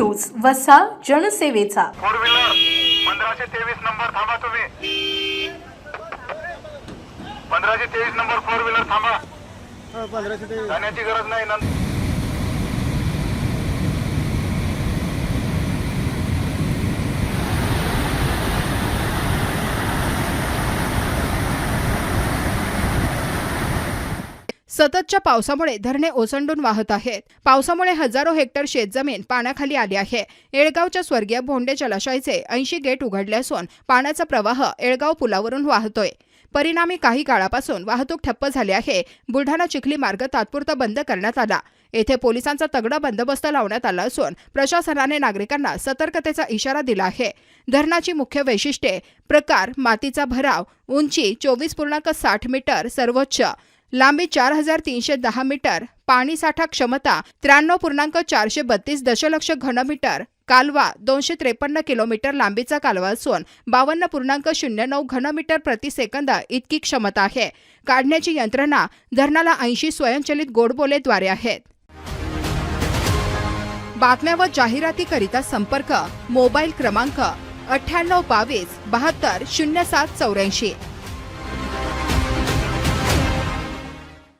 वसा जनसेवेचा. Four wheeler पंधराशे तेवीस नंबर थांबा तुम्ही. पंधराशे तेवीस नंबर फोर व्हीलर थांबा. जाण्याची गरज नाही. नंतर सततच्या पावसामुळे धरणे ओसंडून वाहत आहेत. पावसामुळे हजारो हेक्टर शेतजमीन पाण्याखाली आली आहे. येळगावच्या स्वर्गीय भोंडे जलाशयाचे ऐंशी गेट उघडले असून पाण्याचा प्रवाह येळगाव पुलावरून वाहतोय. परिणामी काही काळापासून वाहतूक ठप्प झाली आहे. बुलढाणा चिखली मार्ग तात्पुरता बंद करण्यात आला. येथे पोलिसांचा तगडा बंदोबस्त लावण्यात आला असून प्रशासनाने नागरिकांना सतर्कतेचा इशारा दिला आहे. धरणाची मुख्य वैशिष्ट्ये प्रकार मातीचा भराव उंची चोवीस पूर्णांक साठ मीटर सर्वोच्च लांबी चार हजार तीनशे दहा मीटर पाणीसाठा क्षमता त्र्याण्णव पूर्णांक चारशे बत्तीस दशलक्ष घनमीटर कालवा दोनशे त्रेपन्न किलोमीटर लांबीचा कालवा असून बावन्न पूर्णांक शून्य नऊ घनमीटर प्रतिसेकंद इतकी क्षमता आहे. काढण्याची यंत्रणा धरणाला ऐंशी स्वयंचलित गोडबोलेद्वारे आहेत. बातम्या व जाहिरातीकरिता संपर्क मोबाईल क्रमांक अठ्ठ्याण्णव बावीस बहात्तर शून्य सात चौऱ्याऐंशी.